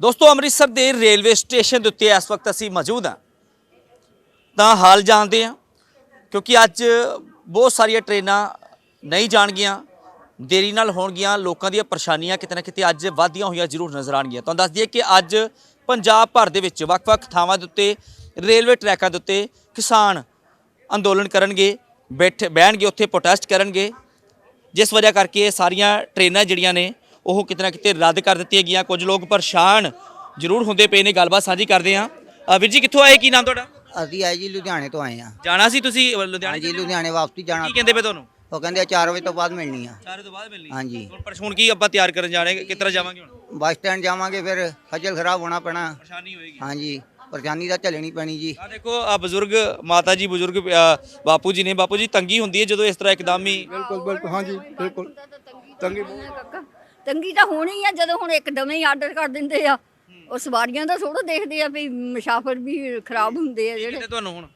ਦੋਸਤੋ, ਅੰਮ੍ਰਿਤਸਰ ਦੇ railway station ਦੇ ਉੱਤੇ ਇਸ ਵਕਤ ਅਸੀਂ ਮੌਜੂਦ ਹਾਂ। ਤਾਂ ਹਾਲ ਜਾਣਦੇ ਹਾਂ, ਕਿਉਂਕਿ ਅੱਜ ਬਹੁਤ ਸਾਰੀਆਂ ਟ੍ਰੇਨਾਂ ਨਹੀਂ ਜਾਣਗੀਆਂ, ਦੇਰੀ ਨਾਲ ਹੋਣਗੀਆਂ, ਲੋਕਾਂ ਦੀਆਂ ਪਰੇਸ਼ਾਨੀਆਂ ਕਿਤੇ ਨਾ ਕਿਤੇ ਅੱਜ ਵਧਦੀਆਂ ਹੋਈਆਂ ਜ਼ਰੂਰ ਨਜ਼ਰ ਆਣਗੀਆਂ ਤੁਹਾਨੂੰ ਦੱਸ ਦਈਏ ਕਿ ਅੱਜ ਪੰਜਾਬ ਭਰ ਦੇ ਵਿੱਚ ਵੱਖ-ਵੱਖ ਥਾਵਾਂ ਦੇ ਉੱਤੇ, ਰੇਲਵੇ ਟਰੈਕਾਂ ਦੇ ਉੱਤੇ ਕਿਸਾਨ ਅੰਦੋਲਨ ਕਰਨਗੇ, ਬੈਠ, ਬਹਿਣਗੇ, ਉੱਥੇ ਪ੍ਰੋਟੈਸਟ ਕਰਨਗੇ। ਜਿਸ ਵਜ੍ਹਾ ਕਰਕੇ ਸਾਰੀਆਂ ਟ੍ਰੇਨਾਂ ਜਿਹੜੀਆਂ ਨੇ ਉਹ ਕਿਤੇ ਨਾ ਕਿਤੇ ਰੱਦ ਕਰ ਦਿੱਤੀਆਂ ਗਈਆਂ ਕੁਝ ਲੋਕ ਪਰੇਸ਼ਾਨ ਜ਼ਰੂਰ ਹੁੰਦੇ ਪਏ ਨੇ ਗੱਲਬਾਤ ਸਾਂਝੀ ਕਰਦੇ ਅ, ਵੀਰ ਜੀ ਕਿੱਥੋਂ ਆਏ? ਕੀ ਨਾਮ ਤੁਹਾਡਾ? ਅਸੀਂ ਆਏ ਜੀ ਲੁਧਿਆਣੇ ਤੋਂ ਆਏ ਆ ਜਾਣਾ ਸੀ ਤੁਸੀਂ ਲੁਧਿਆਣੇ ਹਾਂਜੀ ਲੁਧਿਆਣੇ ਵਾਪਸੀ ਜਾਣਾ ਕੀ ਕਹਿੰਦੇ ਪਏ ਤੁਹਾਨੂੰ? ਉਹ ਕਹਿੰਦੇ 4 ਵਜੇ ਤੋਂ ਬਾਅਦ ਮਿਲਣੀ ਆ। ਚਾਰੇ ਤੋਂ ਬਾਅਦ ਮਿਲਣੀ ਹਾਂਜੀ। ਹੁਣ ਪਰ ਹੁਣ ਕੀ ਆਪਾਂ ਤਿਆਰ ਕਰਨ ਜਾਣੇ ਕਿਸ ਤਰ੍ਹਾਂ ਜਾਵਾਂਗੇ ਹੁਣ? ਬੱਸ ਸਟੈਂਡ ਜਾਵਾਂਗੇ ਫਿਰ ਖੱਜਲ ਖਰਾਬ ਹੋਣਾ ਪੈਣਾ। ਪਰੇਸ਼ਾਨੀ ਹੋਏਗੀ। ਹਾਂਜੀ ਪਰੇਸ਼ਾਨੀ ਤਾਂ ਝੱਲਣੀ ਪੈਣੀ ਜੀ। ਆ ਦੇਖੋ ਆ ਬਜ਼ੁਰਗ ਮਾਤਾ ਜੀ ਬਜ਼ੁਰਗ ਬਾਪੂ ਜੀ ਨੇ। ਬਾਪੂ ਜੀ ਤੰਗੀ ਹੁੰਦੀ ਹੈ ਜਦੋਂ ਇਸ ਤਰ੍ਹਾਂ ਇੱਕਦਮ ਹੀ ਬਿਲਕੁਲ ਬਿਲਕੁਲ ਹਾਂਜੀ ਬਿਲਕੁਲ। ਤੰਗੀ ਕਾਕਾ ਤੰਗੀ ਤਾਂ ਹੋਣੀ ਆ ਜਦੋਂ ਹੁਣ ਇੱਕਦਮ ਹੀ ਆਰਡਰ ਕਰ ਦਿੰਦੇ ਆ। ਉਹ ਸਵਾਰੀਆਂ ਦਾ ਥੋੜਾ ਦੇਖਦੇ ਆ ਵੀ ਮੁਸਾਫਰ ਵੀ ਖਰਾਬ ਹੁੰਦੇ ਆ ਜਿਹੜੇ। ਕਿਤੇ ਤੁਹਾਨੂੰ ਹੁਣ?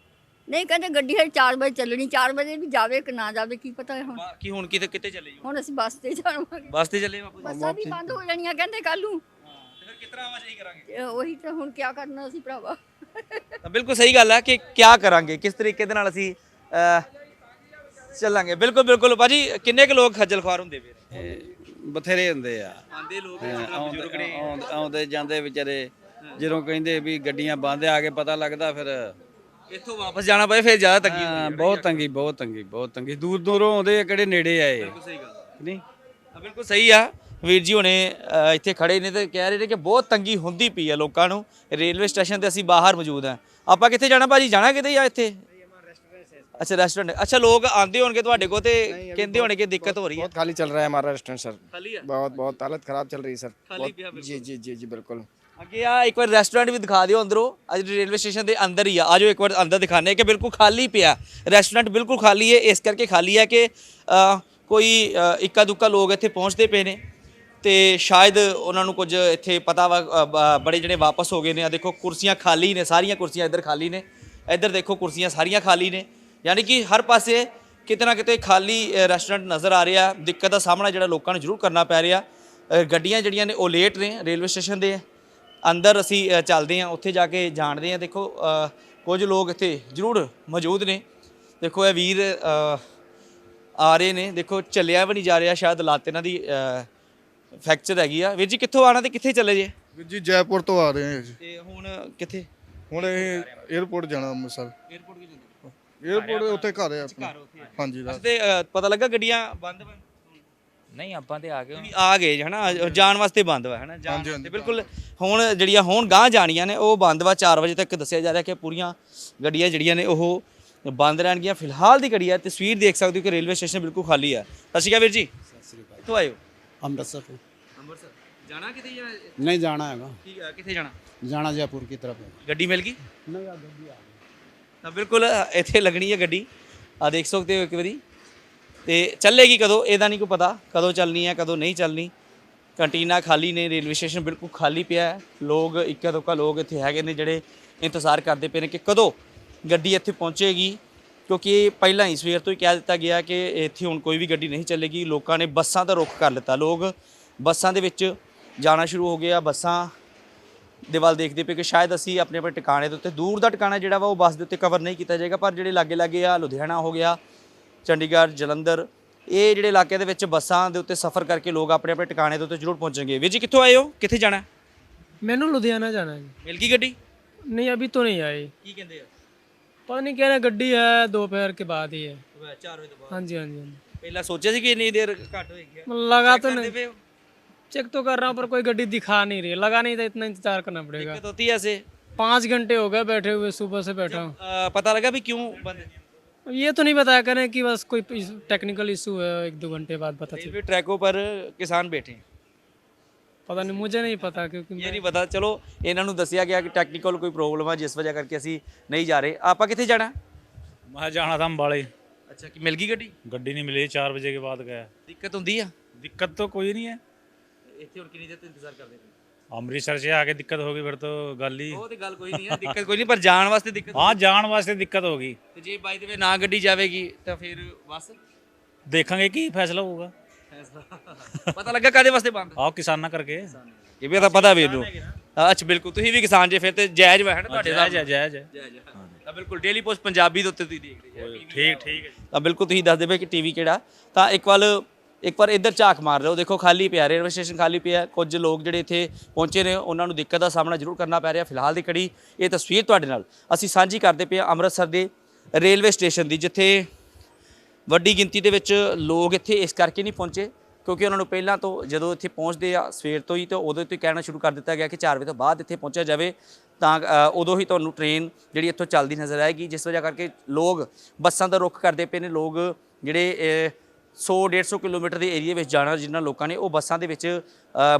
ਨਹੀਂ ਕਹਿੰਦੇ ਗੱਡੀ ਹਰ 4 ਵਜੇ ਚੱਲਣੀ 4 ਵਜੇ ਵੀ ਜਾਵੇ ਕਿ ਨਾ ਜਾਵੇ ਕੀ ਪਤਾ ਹੁਣ। ਬਾਕੀ ਹੁਣ ਕਿਤੇ ਕਿਤੇ ਚੱਲੇ ਜੀ ਹੁਣ ਅਸੀਂ ਬੱਸ ਤੇ ਜਾਵਾਂਗੇ। ਬੱਸ ਤੇ ਚੱਲੇ ਬਾਪੂ ਜੀ। ਬੱਸਾਂ ਵੀ ਬੰਦ ਹੋ ਜਾਣੀਆਂ ਕਹਿੰਦੇ ਕੱਲ ਨੂੰ। ਤੇ ਫਿਰ ਆਵਾਜਾਈ ਕਰਾਂਗੇ? ਤੇ ਉਹੀ ਤਾਂ ਹੁਣ ਕੀ ਕਰਨਾ ਅਸੀਂ ਭਰਾਵਾ। ਤਾਂ ਬਿਲਕੁਲ ਸਹੀ ਗੱਲ ਹੈ ਕਿ ਕਿਆ ਕਰਾਂਗੇ ਕਿਸ ਤਰੀਕੇ ਦੇ ਨਾਲ ਅਸੀਂ ਚੱਲਾਂਗੇ। ਬਿਲਕੁਲ ਬਿਲਕੁਲ। ਭਾਜੀ ਕਿੰਨੇ ਕੁ ਲੋਕ ਖੱਜਲ ਖੁਆਰ ਹੁੰਦੇ ਬਥੇਰੇ ਹੁੰਦੇ ਆ। ਆਂਦੇ ਲੋਕ ਆਉਂਦੇ ਆਉਂਦੇ- ਆਉਂਦੇ ਜਾਂਦੇ ਵਿਚਾਰੇ ਜਦੋਂ ਕਹਿੰਦੇ ਵੀ ਗੱਡੀਆਂ ਬੰਦ ਆ ਕੇ ਪਤਾ ਲੱਗਦਾ ਫਿਰ ਇੱਥੋਂ ਵਾਪਸ ਜਾਣਾ ਪਏ ਫਿਰ ਜ਼ਿਆਦਾ ਤੰਗੀ ਹਾਂ, ਬਹੁਤ ਤੰਗੀ ਬਹੁਤ ਤੰਗੀ ਬਹੁਤ ਤੰਗੀ। ਦੂਰ ਦੂਰੋਂ ਆਉਂਦੇ ਆ ਕਿਹੜੇ ਨੇੜੇ ਆਏ ਬਿਲਕੁਲ ਸਹੀ ਗੱਲ ਨਹੀਂ? ਆ ਬਿਲਕੁਲ ਸਹੀ ਆ। ਵੀਰ ਜੀ ਹੁਣੇ ਅ, ਇੱਥੇ ਖੜੇ ਨੇ ਤੇ ਕਹਿ ਰਹੇ ਨੇ ਕਿ ਬਹੁਤ ਤੰਗੀ ਹੁੰਦੀ ਪਈ ਆ ਲੋਕਾਂ ਨੂੰ। ਰੇਲਵੇ ਸਟੇਸ਼ਨ ਤੇ ਅਸੀਂ ਬਾਹਰ ਮੌਜੂਦ ਆ। ਆਪਾਂ ਕਿੱਥੇ ਜਾਣਾ ਭਾਜੀ? ਜਾਣਾ ਕਿਤੇ ਜਾਂ ਇੱਥੇ? ਅੱਛਾ ਰੈਸਟੋਰੈਂਟ ਅੱਛਾ ਲੋਕ ਆਂਦੇ ਹੋਣਗੇ ਤੁਹਾਡੇ ਕੋਲ ਤੇ ਕਹਿੰਦੇ ਹੋਣਗੇ ਦਿੱਕਤ ਹੋ ਰਹੀ ਹੈ बहुत खाली चल रहा है हमारा रेस्टोरेंट सर ਖਾਲੀ ਆ बहुत बहुत हालत खराब चल रही है सर खाली बहुत- पिया बिल्कुल। जी जी जी जी बिल्कुल ਅੱਗੇ ਆ ਇੱਕ ਵਾਰ ਰੈਸਟੋਰੈਂਟ ਵੀ ਦਿਖਾ ਦਿਓ ਅੰਦਰੋਂ ਅੱਜ ਰੇਲਵੇ ਸਟੇਸ਼ਨ ਦੇ ਅੰਦਰ ਹੀ ਆ ਆਜੋ ਇੱਕ ਵਾਰ ਅੰਦਰ ਦਿਖਾਣੇ ਕਿ ਬਿਲਕੁਲ ਖਾਲੀ ਪਿਆ ਰੈਸਟੋਰੈਂਟ ਬਿਲਕੁਲ ਖਾਲੀ ਹੈ ਇਸ ਕਰਕੇ ਖਾਲੀ ਹੈ ਕਿ ਅ, ਕੋਈ ਅ, ਇੱਕਾ ਦੁੱਕਾ ਲੋਕ ਇੱਥੇ ਪਹੁੰਚਦੇ ਪਏ ਨੇ ਤੇ ਸ਼ਾਇਦ ਉਹਨਾਂ ਨੂੰ ਕੁਝ ਇੱਥੇ ਪਤਾ ਵਾ ਅ, ਬ- ਬੜੇ ਜਿਹੜੇ ਵਾਪਸ ਹੋ ਗਏ ਨੇ ਆ ਦੇਖੋ ਕੁਰਸੀਆਂ ਖਾਲੀ ਨੇ ਸਾਰੀਆਂ ਕੁਰਸੀਆਂ ਇੱਧਰ ਖਾਲੀ ਨੇ ਇੱਧਰ ਦੇਖੋ ਕੁਰਸੀਆਂ ਸਾਰੀਆਂ ਖਾਲੀ ਨੇ ਯਾਨੀ ਕਿ ਹਰ ਪਾਸੇ ਕਿਤੇ ਨਾ ਕਿਤੇ ਖਾਲੀ ਰੈਸਟੋਰੈਂਟ ਨਜ਼ਰ ਆ ਰਿਹਾ ਦਿੱਕਤ ਦਾ ਸਾਹਮਣਾ ਜਿਹੜਾ ਲੋਕਾਂ ਨੂੰ ਜ਼ਰੂਰ ਕਰਨਾ ਪੈ ਰਿਹਾ। ਗੱਡੀਆਂ ਜਿਹੜੀਆਂ ਨੇ ਉਹ ਲੇਟ ਨੇ ਰੇਲਵੇ ਸਟੇਸ਼ਨ ਦੇ। ਅੰਦਰ ਅਸੀਂ ਚੱਲਦੇ ਹਾਂ ਉੱਥੇ ਜਾ ਕੇ ਜਾਣਦੇ ਹਾਂ। ਦੇਖੋ ਕੁਝ ਲੋਕ ਇੱਥੇ ਜ਼ਰੂਰ ਮੌਜੂਦ ਨੇ। ਦੇਖੋ ਇਹ ਵੀਰ ਆ ਰਹੇ ਨੇ। ਦੇਖੋ ਚੱਲਿਆ ਵੀ ਨਹੀਂ ਜਾ ਰਿਹਾ ਸ਼ਾਇਦ ਲੱਤ ਇਹਨਾਂ ਦੀ ਫ੍ਰੈਕਚਰ ਹੈਗੀ ਆ। ਵੀਰ ਜੀ ਕਿੱਥੋਂ ਆਣਾ ਤੇ ਕਿੱਥੇ ਚਲੇ ਜੇ? ਵੀਰ ਜੀ ਜੈਪੁਰ ਤੋਂ ਆ ਰਹੇ ਹਾਂ ਤੇ ਹੁਣ ਕਿੱਥੇ? ਹੁਣ ਇਹ 에어ਪੋਰਟ ਜਾਣਾ ਅੰਮ੍ਰਿਤਸਰ। 에어ਪੋਰਟ ਕਿਉਂ 에어ਪੋਰਟ ਉੱਥੇ ਘਰ ਹੈ ਆਪਣਾ। ਹਾਂਜੀ ਰਾਤ ਤੇ ਅ, ਪਤਾ ਲੱਗਾ ਗੱਡੀਆਂ ਬੰਦ ਵਾ ਨਹੀਂ ਆਪਾਂ ਤੇ ਆ ਗਏ ਵੀ ਆ ਗਏ ਹਨਾ? ਜਾਣ ਵਾਸਤੇ ਬੰਦ ਵਾ ਹਨਾ? ਜਾਣ ਹਾਂਜੀ, ਵਾਸਤੇ। ਬਿਲਕੁਲ ਹੁਣ ਜਿਹੜੀਆਂ ਹੁਣ ਗਾਂ ਜਾਣੀਆਂ ਨੇ ਉਹ ਬੰਦ ਵਾ। 4 ਵਜੇ ਤੱਕ ਦੱਸਿਆ ਜਾ ਰਿਹਾ ਕਿ ਪੂਰੀਆਂ ਗੱਡੀਆਂ ਜਿਹੜੀਆਂ ਨੇ ਉਹ ਬੰਦ ਰਹਿਣਗੀਆਂ। ਫਿਲਹਾਲ ਦੀ ਘੜੀ ਹੈ ਤਸਵੀਰ ਦੇਖ ਸਕਦੇ ਹੋ ਕਿ ਰੇਲਵੇ ਸਟੇਸ਼ਨ ਬਿਲਕੁਲ ਖਾਲੀ ਹੈ। ਸਤਿ ਸ਼੍ਰੀ ਅਕਾਲ ਵੀਰ ਜੀ। ਕਿੱਥੋਂ ਆਏ ਹੋ? ਅੰਮ੍ਰਿਤਸਰ ਤੋਂ। ਅੰਮ੍ਰਿਤਸਰ। ਜਾਣਾ ਕਿਤੇ ਜਾਂ ਨਹੀਂ ਜਾਣਾ ਹੈਗਾ। ਕੀ ਕਿੱਥੇ ਜਾਣਾ? ਜਾਣਾ ਜੈਪੁਰ ਕੀ ਤਰਫ। ਹੈ ਗੱਡੀ ਮਿਲ ਗਈ? ਨਹੀਂ ਆ ਗੱਡੀ ਆ। ਤਾਂ ਬਿਲਕੁਲ ਇੱਥੇ ਲੱਗਣੀ ਹੈ ਗੱਡੀ। ਆ ਦੇਖ ਸਕਦੇ ਹੋ ਇੱਕ ਵਾਰੀ। ਤੇ ਚੱਲੇਗੀ ਕਦੋਂ, ਇਹਦਾ ਨਹੀਂ ਕੋਈ ਪਤਾ। ਕਦੋਂ ਚੱਲਣੀ ਹੈ, ਕਦੋਂ ਨਹੀਂ ਚੱਲਣੀ। ਕੰਟੀਨਾ ਖਾਲੀ ਨੇ, ਰੇਲਵੇ ਸਟੇਸ਼ਨ ਬਿਲਕੁਲ ਖਾਲੀ ਪਿਆ ਹੈ। ਲੋਕ, ਇੱਕਾ ਦੁੱਕਾ ਲੋਕ ਇੱਥੇ ਹੈਗੇ ਨੇ ਜਿਹੜੇ ਇੰਤਜ਼ਾਰ ਕਰਦੇ ਪਏ ਨੇ ਕਿ ਕਦੋਂ ਗੱਡੀ ਇੱਥੇ ਪਹੁੰਚੇਗੀ। ਕਿਉਂਕਿ ਪਹਿਲਾਂ ਹੀ ਸਵੇਰ ਤੋਂ ਹੀ ਕਹਿ ਦਿੱਤਾ ਗਿਆ ਕਿ ਇੱਥੇ ਹੁਣ ਕੋਈ ਵੀ ਗੱਡੀ ਨਹੀਂ ਚੱਲੇਗੀ। ਲੋਕਾਂ ਨੇ ਬੱਸਾਂ ਦਾ ਰੁੱਖ ਕਰ ਲਿੱਤਾ। ਲੋਕ ਬੱਸਾਂ ਦੇ ਵਿੱਚ ਜਾਣਾ ਸ਼ੁਰੂ ਹੋ ਗਿਆ ਬੱਸਾਂ ਦੇ ਵੱਲ ਦੇਖਦੇ ਪਏ ਕਿ ਸ਼ਾਇਦ ਅਸੀਂ ਆਪਣੇ ਆਪਣੇ ਟਿਕਾਣੇ ਦੇ ਉੱਤੇ ਦੂਰ ਦਾ ਟਿਕਾਣਾ ਜਿਹੜਾ ਵਾ ਉਹ ਬੱਸ ਦੇ ਉੱਤੇ ਕਵਰ ਨਹੀਂ ਕੀਤਾ ਜਾਏਗਾ ਪਰ ਜਿਹੜੇ ਲਾਗੇ ਲਾਗੇ ਆ ਲੁਧਿਆਣਾ ਹੋ ਗਿਆ ਚੰਡੀਗੜ੍ਹ ਜਲੰਧਰ ਇਹ ਜਿਹੜੇ ਇਲਾਕੇ ਦੇ ਵਿੱਚ ਬੱਸਾਂ ਦੇ ਉੱਤੇ ਸਫ਼ਰ ਕਰਕੇ ਲੋਕ ਆਪਣੇ ਆਪਣੇ ਟਿਕਾਣੇ ਦੇ ਉੱਤੇ ਜ਼ਰੂਰ ਪਹੁੰਚਣਗੇ। ਵੀਰ ਜੀ ਕਿੱਥੋਂ ਆਏ ਹੋ? ਕਿੱਥੇ ਜਾਣਾ? ਮੈਨੂੰ ਲੁਧਿਆਣਾ ਜਾਣਾ ਹੈ ਮਿਲ ਗਈ ਗੱਡੀ? ਨਹੀਂ ਅਭੀ ਤੋਂ ਨਹੀਂ ਆਏ। ਕੀ ਕਹਿੰਦੇ ਆ? ਪਤਾ ਨਹੀਂ ਕਿਹਨਾਂ ਗੱਡੀ ਹੈ ਦੁਪਹਿਰ ਕੇ ਬਾਅਦ ਹੀ ਹੈ। ਹਾਂਜੀ ਹਾਂਜੀ ਪਹਿਲਾਂ ਸੋਚਿਆ ਸੀ ਕਿ ਇੰਨੀ ਦੇਰ ਘੱਟ ਹੋਏਗੀ। ਲਗਾ ਨਹੀਂ। चेक तो कर रहा हूँ पर कोई गड्डी दिखा नहीं रही लगा नहीं था इतना इंतजार करना पड़ेगा दिक्कत होती है ऐसे पाँच घंटे हो गए बैठे हुए सुबह से बैठा हूँ आ, पता लगा भी क्यों बंद ये तो नहीं बताया करें कि बस कोई टेक्निकल इशू है एक दो घंटे बाद पता चले ट्रैकों पर किसान बैठे ਪਤਾ ਨਹੀਂ ਮੈਨੂੰ ਨਹੀਂ ਪਤਾ ਕਿਉਂਕਿ ਇਹ ਨਹੀਂ ਪਤਾ ਚਲੋ ਇਹਨਾਂ ਨੂੰ ਦੱਸਿਆ ਗਿਆ ਕਿ ਟੈਕਨੀਕਲ ਕੋਈ ਪ੍ਰੋਬਲਮ ਆ ਜਿਸ ਵਜ੍ਹਾ ਕਰਕੇ ਅਸੀਂ ਨਹੀਂ ਜਾ ਰਹੇ ਆਪਾਂ ਕਿੱਥੇ ਜਾਣਾ ਮੈਂ ਜਾਣਾ ਤਾਂ ਅੰਬਾਲੇ ਅੱਛਾ ਕਿ ਮਿਲ ਗਈ ਗੱਡੀ ਗੱਡੀ ਨਹੀਂ ਮਿਲੀ 4 ਵਜੇ ਕੇ ਬਾਅਦ ਗਿਆ ਦਿੱਕਤ ਹੁੰਦੀ ਆ ਦਿੱਕਤ ਤਾਂ ਕੋਈ ਨਹੀਂ ਹੈ ਇੱਥੇ ਹੁਣ ਕਿੰਨੀ ਦੇਰ ਤੋਂ ਇੰਤਜ਼ਾਰ ਕਰਦੇ ਪਏ? ਅੰਮ੍ਰਿਤਸਰ 'ਚ ਆ ਕੇ ਦਿੱਕਤ ਹੋ ਗਈ ਫਿਰ ਤਾਂ ਗੱਲ ਹੀ ਉਹ ਤੇ ਗੱਲ ਕੋਈ ਨਹੀਂ ਹੈ ਦਿੱਕਤ ਕੋਈ ਨਹੀਂ ਪਰ ਜਾਣ ਵਾਸਤੇ ਦਿੱਕਤ ਹਾਂ ਜਾਣ ਵਾਸਤੇ ਦਿੱਕਤ ਹੋ ਗਈ। ਤੇ ਜੇ ਬਾਈ ਦੇ ਵੇ ਨਾ ਗੱਡੀ ਜਾਵੇਗੀ ਤਾਂ ਫਿਰ ਬਸ? ਦੇਖਾਂਗੇ ਕੀ ਫੈਸਲਾ ਹੋਊਗਾ। ਪਤਾ ਲੱਗਾ ਕਾਦੇ ਵਾਸਤੇ ਬੰਦ? ਆਓ ਕਿਸਾਨਾਂ ਕਰਕੇ। ਇਹ ਵੀ ਤਾਂ ਪਤਾ ਵੀਰ ਨੂੰ। ਅ, ਅੱਛਾ ਬਿਲਕੁਲ ਤੁਸੀਂ ਵੀ ਕਿਸਾਨ ਜੇ ਫਿਰ ਤੇ ਜਾਇਜ਼ ਵਾ ਹੈ ਨਾ ਤੁਹਾਡੇ ਜਾਇਜ਼ ਹੈ ਜਾਇਜ਼ ਹੈ। ਜਾਇਜ਼ ਹੈ। ਤਾਂ ਬਿਲਕੁਲ ਡੇਲੀ ਪੋਸਟ ਪੰਜਾਬੀ ਦੇ ਉੱਤੇ ਤੁਸੀਂ ਦੇਖਦੇ ਹੋ ਠੀਕ ਠੀਕ ਹੈ ਤਾਂ ਬਿਲਕੁਲ ਤੁਸੀਂ ਦੱਸਦੇ ਪਏ ਕਿ ਟੀਵੀ ਕਿਹੜਾ? ਤਾਂ ਇੱਕ ਵਾਰ ਇੱਕ ਵਾਰ ਇੱਧਰ ਝਾਕ ਮਾਰ ਲਓ। ਦੇਖੋ, ਖਾਲੀ ਪਿਆ, ਰੇਲਵੇ ਸਟੇਸ਼ਨ ਖਾਲੀ ਪਿਆ ਕੁਝ ਲੋਕ ਜਿਹੜੇ ਇੱਥੇ ਪਹੁੰਚੇ ਨੇ, ਉਹਨਾਂ ਨੂੰ ਦਿੱਕਤ ਦਾ ਸਾਹਮਣਾ ਜ਼ਰੂਰ ਕਰਨਾ ਪੈ ਰਿਹਾ। ਫਿਲਹਾਲ ਦੀ ਕੜੀ ਇਹ ਤਸਵੀਰ ਤੁਹਾਡੇ ਨਾਲ ਅਸੀਂ ਸਾਂਝੀ ਕਰਦੇ ਪਏ ਹਾਂ ਅੰਮ੍ਰਿਤਸਰ ਦੇ ਰੇਲਵੇ ਸਟੇਸ਼ਨ ਦੀ, ਜਿੱਥੇ ਵੱਡੀ ਗਿਣਤੀ ਦੇ ਵਿੱਚ ਲੋਕ ਇੱਥੇ ਇਸ ਕਰਕੇ ਨਹੀਂ ਪਹੁੰਚੇ, ਕਿਉਂਕਿ ਉਹਨਾਂ ਨੂੰ ਪਹਿਲਾਂ ਤੋਂ ਜਦੋਂ ਇੱਥੇ ਪਹੁੰਚਦੇ ਆ ਸਵੇਰ ਤੋਂ ਹੀ, ਤਾਂ ਉਦੋਂ ਤੋਂ ਹੀ ਕਹਿਣਾ ਸ਼ੁਰੂ ਕਰ ਦਿੱਤਾ ਗਿਆ ਕਿ 4 ਵਜੇ ਤੋਂ ਬਾਅਦ ਇੱਥੇ ਪਹੁੰਚਿਆ ਜਾਵੇ। ਤਾਂ ਉਦੋਂ ਹੀ ਤੁਹਾਨੂੰ ਟ੍ਰੇਨ ਜਿਹੜੀ ਇੱਥੋਂ ਚੱਲਦੀ ਨਜ਼ਰ ਆਏਗੀ, ਜਿਸ ਵਜ੍ਹਾ ਕਰਕੇ ਲੋਕ ਬੱਸਾਂ ਦਾ ਰੁੱਖ ਕਰਦੇ ਪਏ ਨੇ। ਲੋਕ ਜਿਹੜੇ 100 150 ਕਿਲੋਮੀਟਰ ਦੇ ਏਰੀਆ ਵਿੱਚ ਜਾਣਾ ਜਿਨ੍ਹਾਂ ਲੋਕਾਂ ਨੇ, ਉਹ ਬੱਸਾਂ ਦੇ ਵਿੱਚ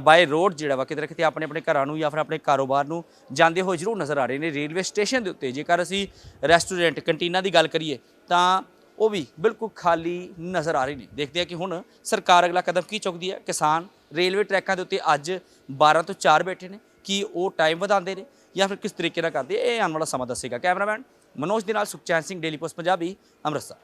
ਬਾਏ ਰੋਡ ਜਿਹੜਾ ਵਾ, ਕਿਤੇ ਨਾ ਕਿਤੇ ਆਪਣੇ ਆਪਣੇ ਘਰਾਂ ਨੂੰ ਜਾਂ ਫਿਰ ਆਪਣੇ ਕਾਰੋਬਾਰ ਨੂੰ ਜਾਂਦੇ ਹੋਏ ਜ਼ਰੂਰ ਨਜ਼ਰ ਆ ਰਹੇ ਨੇ ਰੇਲਵੇ ਸਟੇਸ਼ਨ ਦੇ ਉੱਤੇ। ਜੇਕਰ ਅਸੀਂ ਰੈਸਟੋਰੈਂਟ, ਕੰਟੀਨਾਂ ਦੀ ਗੱਲ ਕਰੀਏ, ਤਾਂ ਉਹ ਵੀ ਬਿਲਕੁਲ ਖਾਲੀ ਨਜ਼ਰ ਆ ਰਹੇ ਨੇ। ਦੇਖਦੇ ਆ ਕਿ ਹੁਣ ਸਰਕਾਰ ਅਗਲਾ ਕਦਮ ਕੀ ਚੁੱਕਦੀ ਹੈ? ਕਿਸਾਨ ਰੇਲਵੇ ਟਰੈਕਾਂ ਦੇ ਉੱਤੇ ਅੱਜ 12 ਤੋਂ 4 ਬੈਠੇ ਨੇ। ਕੀ ਉਹ ਟਾਈਮ ਵਧਾਉਂਦੇ ਨੇ ਜਾਂ ਫਿਰ ਕਿਸ ਤਰੀਕੇ ਨਾਲ ਕਰਦੇ? ਇਹ ਆਉਣ ਵਾਲਾ ਸਮਾਂ ਦੱਸੇਗਾ। ਕੈਮਰਾਮੈਨ ਮਨੋਜ ਦੇ ਨਾਲ ਸੁਖਚੈਨ ਸਿੰਘ, ਡੇਲੀ ਪੋਸਟ, ਪੰਜਾਬੀ, ਅੰਮ੍ਰਿਤਸਰ।